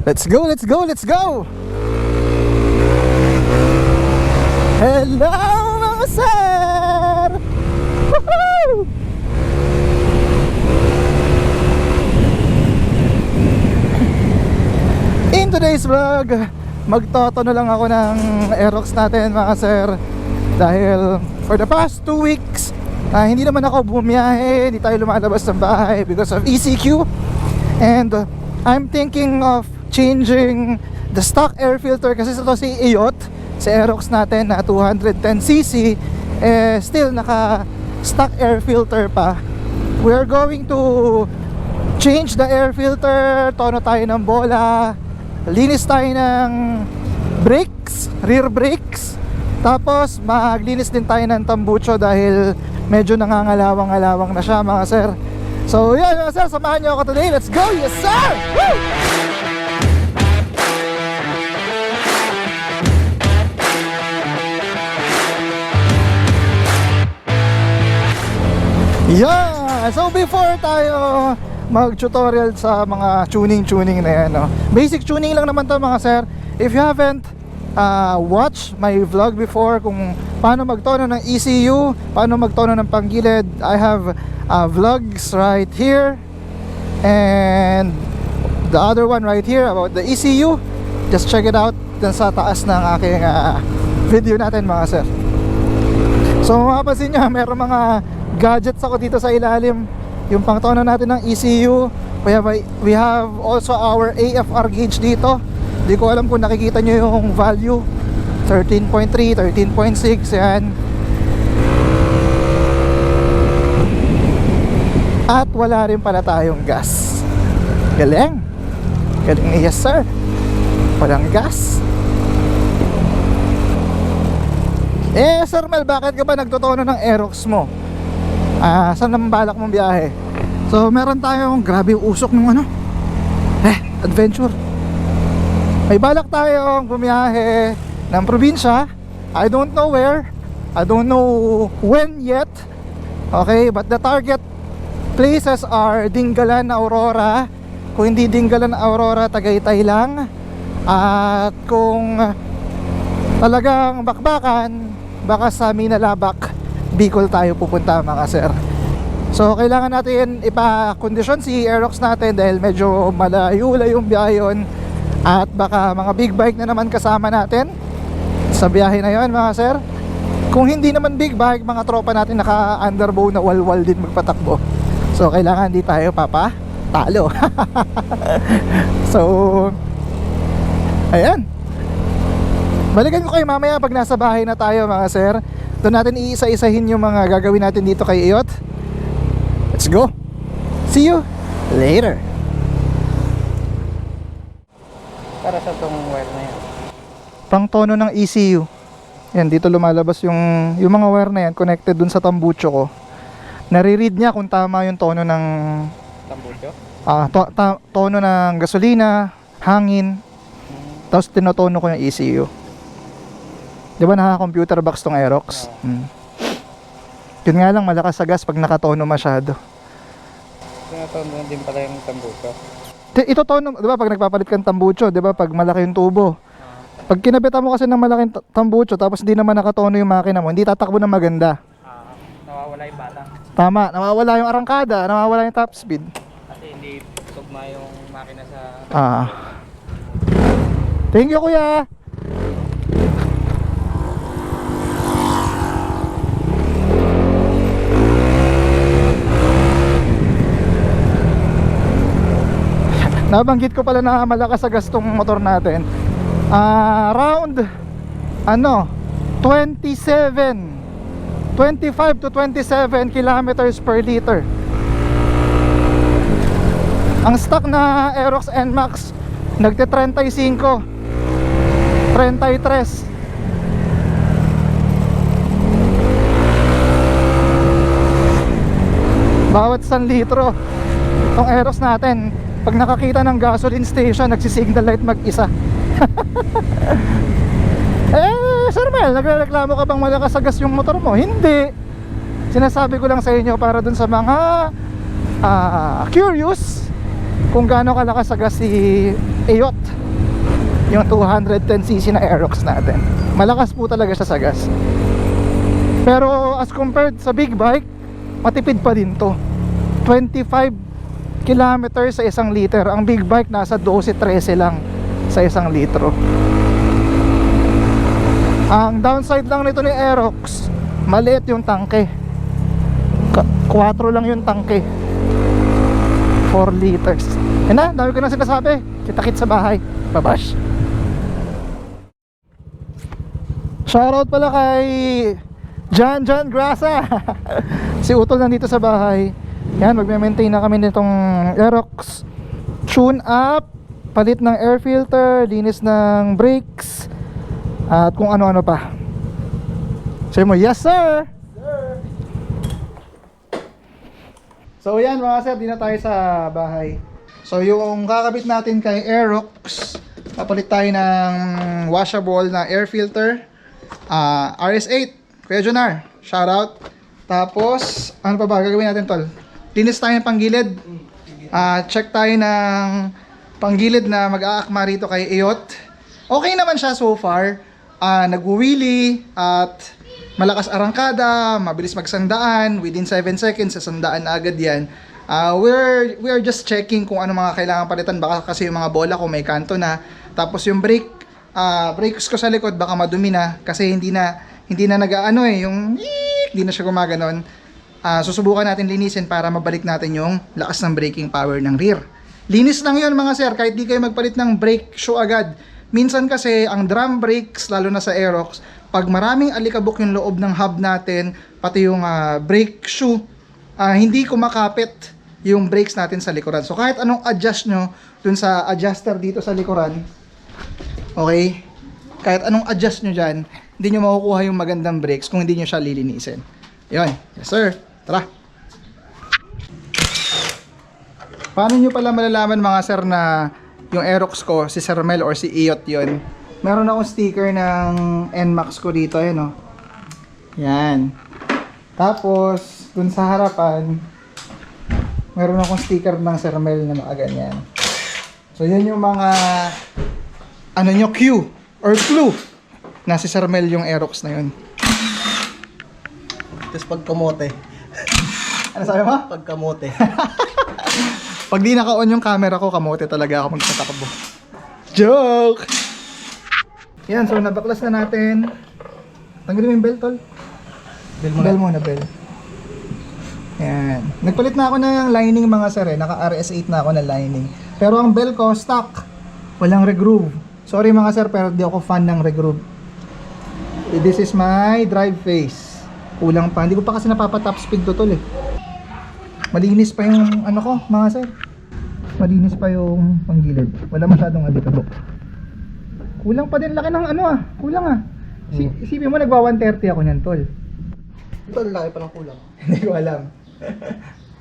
Let's go, let's go, let's go! Hello mga sir! Woohoo! In today's vlog, magtotono lang ako ng Aerox natin mga sir Dahil for the past 2 weeks, ah, hindi naman ako bumiyahe, hindi tayo lumalabas ng bahay because of ECQ And uh, I'm thinking of changing the stock air filter kasi ito si Iot si Aerox natin na 210cc eh still naka stock air filter pa we're going to change the air filter tono tayo ng bola linis tayo ng brakes rear brakes tapos maglinis din tayo ng tambucho dahil medyo nangangalawang-alawang na siya mga sir So yan mga sir, samahan niyo ako today. Let's go! Yes sir! Woo! Yeah! So before tayo mag-tutorial sa mga tuning-tuning na yan, no? Basic tuning lang naman to mga sir. If you haven't uh, watched my vlog before kung paano magtono ng ECU, paano magtono ng panggilid, I have uh, vlogs right here and the other one right here about the ECU. Just check it out dun sa taas ng aking uh, video natin mga sir. So mapapansin nyo, meron mga gadgets ako dito sa ilalim. Yung pangtono natin ng ECU. We have, we have also our AFR gauge dito. Hindi ko alam kung nakikita nyo yung value. 13.3, 13.6, yan. At wala rin pala tayong gas. Galing. Galing yes sir. Walang gas. Eh, Sir Mel, bakit ka ba nagtotono ng Aerox mo? Ah, saan naman balak mong biyahe? So, meron tayong grabe yung usok ng ano? Eh, adventure. May balak tayong bumiyahe ng probinsya. I don't know where. I don't know when yet. Okay, but the target places are Dingalan, Aurora. Kung hindi Dingalan, Aurora, Tagaytay lang. At kung talagang bakbakan, baka sa Minalabak, Bicol tayo pupunta mga sir. So kailangan natin ipa-kondisyon si Aerox natin dahil medyo malayo-layo yung biyahe yun. At baka mga big bike na naman kasama natin sa biyahe na yon mga sir. Kung hindi naman big bike, mga tropa natin naka-underbow na walwal din magpatakbo. So kailangan di tayo papa talo. so ayan. Balikan ko kayo mamaya pag nasa bahay na tayo mga sir. Doon natin iisa-isahin yung mga gagawin natin dito kay Iot. Let's go. See you later. Para sa tong wire na yan. Pang tono ng ECU. Yan, dito lumalabas yung, yung mga wire na yan connected dun sa tambucho ko. Nare-read niya kung tama yung tono ng Tambucho? ah, to- ta- tono ng gasolina, hangin. Tapos tinotono ko yung ECU. Di ba naka-computer box tong Aerox? Mm. Yun nga lang, malakas sa gas pag nakatono masyado. Tinatono din pala yung tambucho. Ito tono, di ba pag nagpapalit kang tambucho, di ba pag malaki yung tubo. Pag kinabitan mo kasi ng malaking ta- tambucho tapos hindi naman nakatono yung makina mo, hindi tatakbo ng maganda. Ah, nawawala yung bata. Tama, nawawala yung arangkada, nawawala yung top speed. Kasi hindi tugma yung makina sa... Ah. Thank you kuya. Nabanggit ko pala na malakas sa gastong motor natin. Ah, around ano 27 25 to 27 kilometers per liter. Ang stock na Aerox NMAX nagte 35 33 Bawat 1 litro Itong Aerox natin Pag nakakita ng gasoline station Nagsisignal light mag-isa. Eh Sir Mel Nagreklamo ka bang malakas sa gas yung motor mo? Hindi. Sinasabi ko lang sa inyo para dun sa mga ah, Curious kung gaano kalakas sa gas si Aeot. Yung 210cc na Aerox natin. Malakas po talaga siya sa gas. Pero as compared sa big bike matipid pa din to. 25 kilometers sa isang liter. Ang big bike nasa 12-13 lang sa isang litro. Ang downside lang nito ni Aerox maliit yung tangke 4 lang yung tangke 4 liters. Yan na, dami ko na sinasabi. Kita-kit sa bahay. Babash. Shoutout pala kay John John Grasa. Si Utol nandito sa bahay Yan, magme-maintain na kami nitong Aerox Tune up Palit ng air filter Linis ng brakes At kung ano-ano pa Sabi mo, yes sir! So yan mga sir, di na tayo sa bahay. So yung kakabit natin kay Aerox, papalit tayo ng washable na air filter. ah RS8, Kuya Junar, shout out. Tapos, ano pa ba gagawin natin tol? Linis tayo ng panggilid. Ah, check tayo ng panggilid na mag-aakma rito kay Eot. Okay naman siya so far. Ah, nag-wheelie at malakas arangkada, mabilis magsandaan, within 7 seconds sasandaan na agad 'yan. Ah, we're we are just checking kung ano mga kailangan palitan baka kasi yung mga bola ko may kanto na. Tapos yung brake ah brakes ko sa likod baka madumi na kasi hindi na hindi na nag-aano eh yung hindi na siya gumaganon. Ah, susubukan natin linisin para mabalik natin yung lakas ng braking power ng rear. Linis lang yun mga sir, kahit di kayo magpalit ng brake shoe agad. Minsan kasi ang drum brakes, lalo na sa Aerox, pag maraming alikabok yung loob ng hub natin, pati yung ah, brake shoe, ah, hindi kumakapit yung brakes natin sa likuran. So kahit anong adjust nyo dun sa adjuster dito sa likuran, okay, kahit anong adjust nyo dyan, hindi nyo makukuha yung magandang brakes kung hindi nyo siya lilinisin. Yun, yes sir, tara. Paano nyo pala malalaman mga sir na yung Aerox ko, si Sir Mel or si Iot yon Meron akong sticker ng NMAX ko dito, ayan o. Yan. Tapos, dun sa harapan, meron akong sticker ng Sir Mel na nakaganyan. So, yan yung mga, ano nyo, cue or clue na si Sir Mel yung Aerox na yun. Tapos pagkamote. Ano sabi mo? Pagkamote. Pag di naka-on yung camera ko, kamote talaga ako magtatakbo. Joke! Yan, so nabaklas na natin. Tanggalin mo yung bell, tol. Bell Bell muna, bell. Yan. Nagpalit na ako ng lining mga sir eh. Naka RS8 na ako na lining. Pero ang bell ko, stock. Walang regroove. Sorry mga sir, pero di ako fan ng regroove. This is my drive face. Kulang pa. Hindi ko pa kasi napapa-top speed to tol eh. Malinis pa yung ano ko, mga sir. Malinis pa yung panggilid. Wala masyadong alikabok. Kulang pa din laki ng ano ah. Kulang ah. Si isipin mo nagwa 130 ako niyan, tol. Ito, ang laki pa ng kulang. Hindi ko alam.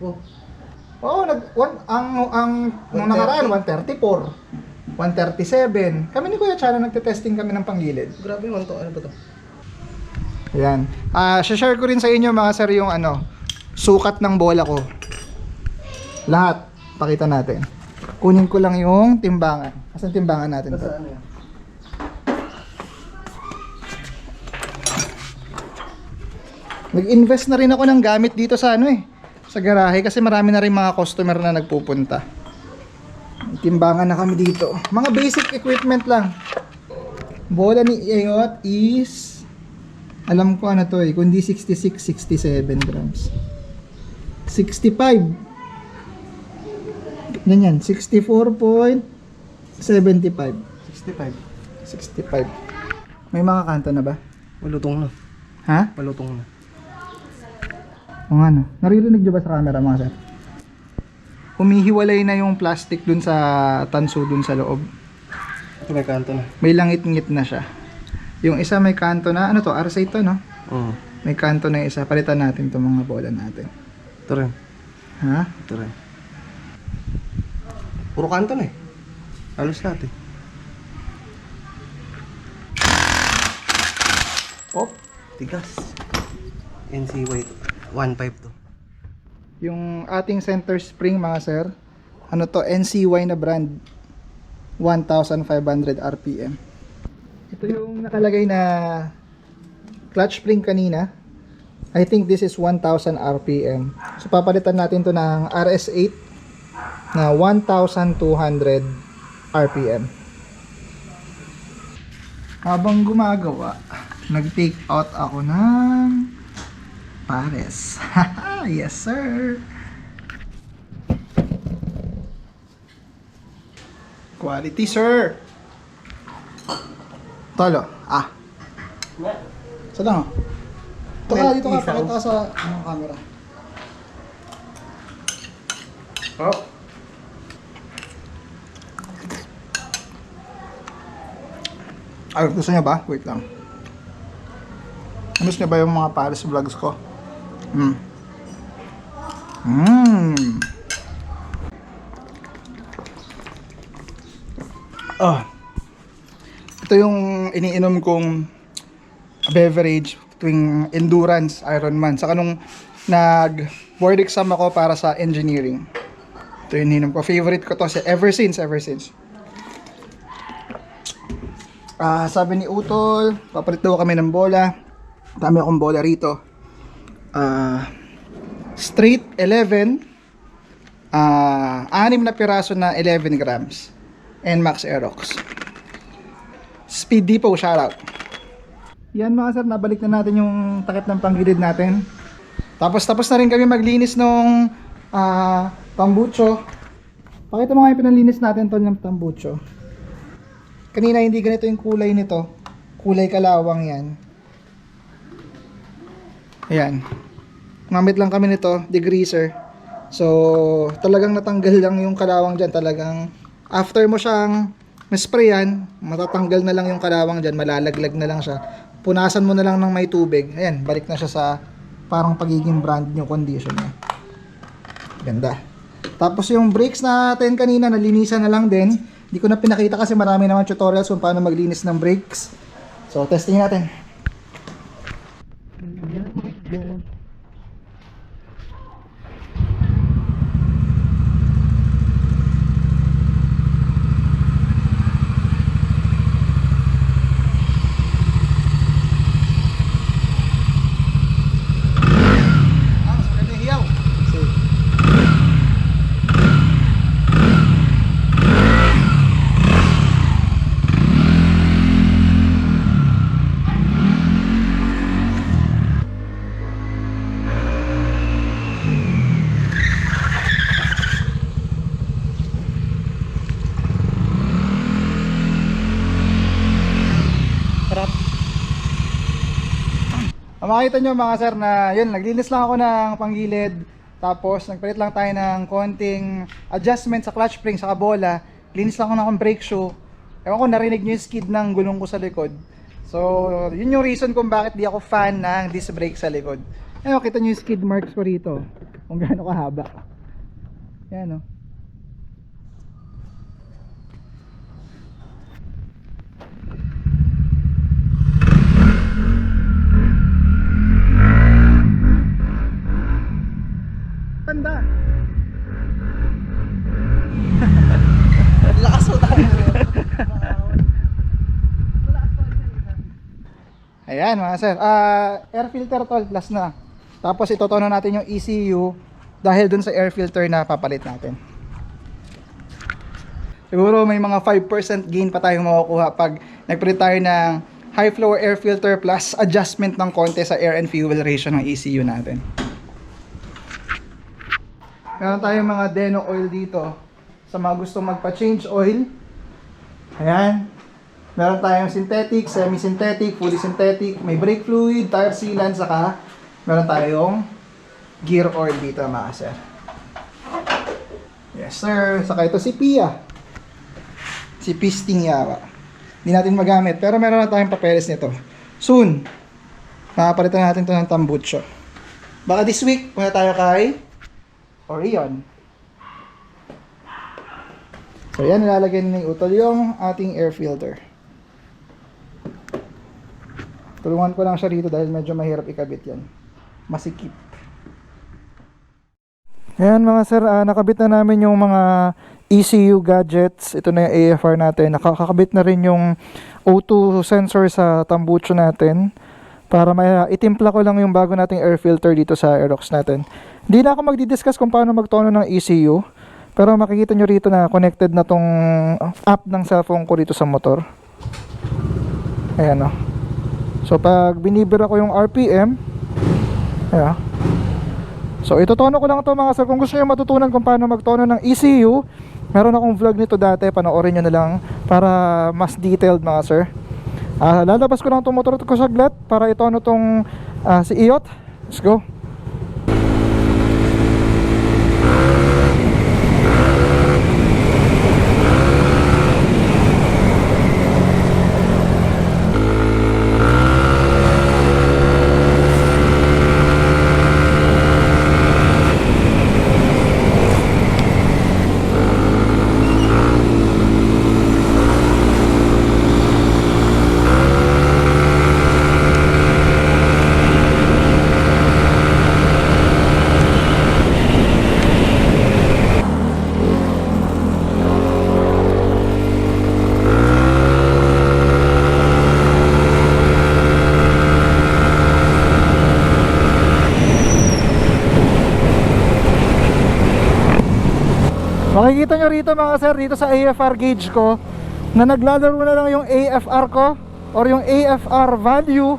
Oh, Oo, nag one, ang ang nung 130. nakaraan 134. 137. Kami ni Kuya Chana nagte-testing kami ng panggilid. grabe naman to. Ano ba to? Ayan. Ah, share ko rin sa inyo mga sir yung ano, sukat ng bola ko. Lahat. Pakita natin. Kunin ko lang yung timbangan. Asan timbangan natin? To? ano? Nag-invest na rin ako ng gamit dito sa ano eh, sa garahe kasi marami na rin mga customer na nagpupunta. Timbangan na kami dito. Mga basic equipment lang. Bola ni Aeot is alam ko ano to eh, kundi 66, 67 grams. 65. Ganyan, 64.75. 65. 65. May mga kanto na ba? Malutong na. Ha? Malutong na. O nga no. Naririnig nyo ba sa camera mga sir? Humihiwalay na yung plastic dun sa tanso dun sa loob. Ito may kanto na. May langit-ngit na siya. Yung isa may kanto na, ano to, RSA to no? Oo. May kanto na isa. Palitan natin itong mga bola natin. Ito rin. Ha? Ito rin. Puro kanto na eh. Halos lahat eh. Pop. Tigas. NCY 1.5 to. Yung ating center spring mga sir, Ano to? NCY na brand. 1,500 RPM. Ito yung nakalagay na clutch spring kanina. I think this is 1,000 RPM. So papalitan natin to ng RS8 na 1,200 RPM. Habang gumagawa, nag-take out ako ng pares. yes, sir. Quality, sir. Tolo. Ah. Sa lang. Ito ka, dito ka. Pakita ka sa ano, camera. Oh. Ay, gusto niya ba? Wait lang. Gusto niya ba yung mga Paris vlogs ko? Hmm. Mmm. Ah. Ito yung iniinom kong beverage tuwing endurance Ironman. Saka nung nag board exam ako para sa engineering. Ito yung iniinom ko. Favorite ko to si- ever since, ever since. Ah, sabi ni Utol, papalit daw kami ng bola. Dami akong bola rito. Ah, straight 11. Ah, anim na piraso na 11 grams. NMAX Aerox. Speed Depot, shoutout. Yan mga sir, nabalik na natin yung takip ng panggilid natin. Tapos tapos na rin kami maglinis nung ah, tambucho. Pakita mo nga yung pinalinis natin tol ng tambucho. Kanina hindi ganito yung kulay nito. Kulay kalawang yan. Ayan. Gamit lang kami nito, degreaser. So, talagang natanggal lang yung kalawang dyan. Talagang, after mo siyang nasprayan, matatanggal na lang yung kalawang dyan. Malalaglag na lang siya. Punasan mo na lang ng may tubig. Ayan, balik na siya sa parang pagiging brand new condition niya. Ganda. Tapos yung brakes natin kanina, nalinisan na lang din. Hindi ko na pinakita kasi marami naman tutorials kung paano maglinis ng brakes. So, testing natin. Ah, mas maganda yung hiyaw. Sige. Sarap. Ah, makita nyo mga sir na yun, naglinis lang ako ng panggilid. Tapos nagpalit lang tayo ng konting adjustment sa clutch spring sa bola. Linis lang ako ng brake shoe. Ewan ko narinig nyo yung skid ng gulong ko sa likod. So, yun yung reason kung bakit di ako fan ng disc brake sa likod. Ayun, kita nyo yung skid marks ko rito. Kung gaano kahaba. Yan oh. o. Tanda. Ayan mga sir. Ah, air filter tol plus na. Tapos itotono natin yung ECU dahil dun sa air filter na papalit natin. Siguro may mga 5% gain pa tayong makukuha pag nagpalit tayo ng high flow air filter plus adjustment ng konti sa air and fuel ratio ng ECU natin. Meron tayong mga Deno oil dito sa mga gustong magpa-change oil. Ayan. Meron tayong synthetic, semi-synthetic, fully synthetic, may brake fluid, tire sealant, saka meron tayong gear oil dito mga sir. Yes sir. Saka ito si Pia. Si Pisting Yawa. Hindi natin magamit. Pero meron na tayong papeles nito. Soon, makapalitan natin to ng tambucho. Baka this week, punta tayo kay Orion. So yan, nilalagay ng utol yung ating air filter. Tulungan ko lang siya rito dahil medyo mahirap ikabit yan. Masikip. Ayan mga sir, ah, nakabit na namin yung mga ECU gadgets. Ito na yung AFR natin. Nakakabit na rin yung O2 sensor sa tambucho natin. Para may itimpla ko lang yung bago nating air filter dito sa Aerox natin. Hindi na ako magdi-discuss kung paano magtono ng ECU. Pero makikita nyo rito na connected na tong app ng cellphone ko dito sa motor. Ayan o. So pag binibira ko yung RPM, ayan. So itutono ko lang to mga sir. Kung gusto nyo matutunan kung paano magtono ng ECU, meron akong vlog nito dati. Panoorin nyo na lang para mas detailed mga sir. Ah, lalabas ko lang itong motor ko saglit para itono tong ah, si Iot. Let's go. Makikita nyo rito mga sir, dito sa AFR gauge ko, na naglalaro na lang yung AFR ko or yung AFR value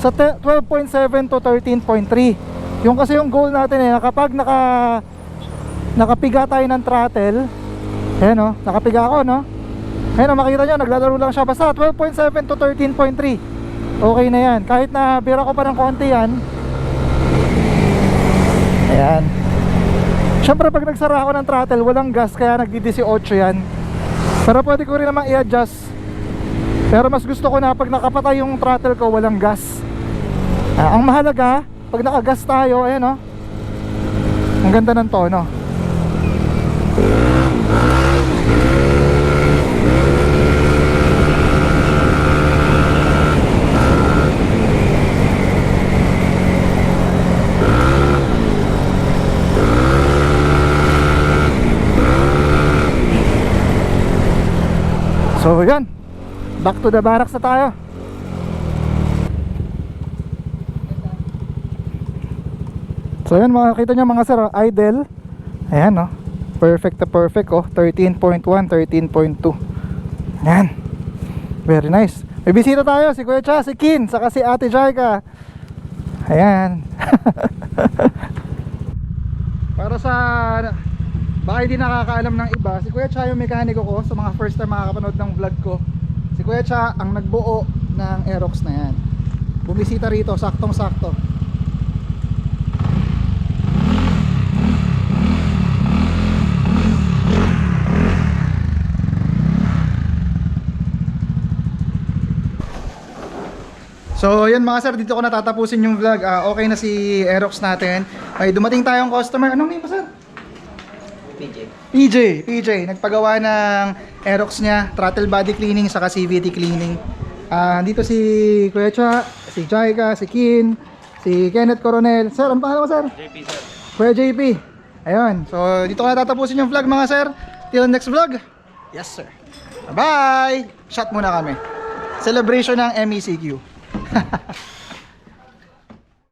sa te- 12.7 to 13.3. Yung kasi yung goal natin eh, kapag naka nakapiga tayo ng throttle, ayan o, nakapiga ako no, ayan makita nyo, naglalaro lang siya basta 12.7 to 13.3. Okay na yan, kahit na bira ko pa ng konti yan, ayan. Siyempre pag nagsara ako ng throttle, walang gas kaya nagdi-18 yan. Pero pwede ko rin naman i-adjust. Pero mas gusto ko na pag nakapatay yung throttle ko, walang gas. Ah, ang mahalaga, pag nakagas tayo, ayan oh. Ang ganda ng tono. So yan Back to the barracks na tayo. So yan makakita nyo mga sir oh, Idle. Ayan oh. Perfect na perfect oh. 13.1, 13.2 Yan Very nice. May bisita tayo si Kuya Cha, si Kin Saka si Ate Jaika. Ayan. Para sa baka hindi nakakaalam ng iba, si Kuya Cha yung mekaniko ko sa mga first time makakapanood ng vlog ko. Si Kuya Cha ang nagbuo ng Aerox na yan. Bumisita rito, saktong sakto. So yan mga sir, dito ko natatapusin yung vlog. Ah, okay na si Aerox natin. Ay dumating tayong customer. Anong name mo sir? PJ. PJ, PJ, nagpagawa ng Aerox niya, throttle body cleaning, saka CVT cleaning. Ah, dito si Kuya Cha, si Jaika, si Kin, si Kenneth Coronel. Sir, ano pangalan mo, sir? JP sir. Kuya JP. Ayun. So, dito ko natatapusin yung vlog, mga sir. Till next vlog. Yes, sir. Bye! Shot muna kami. Celebration ng MECQ.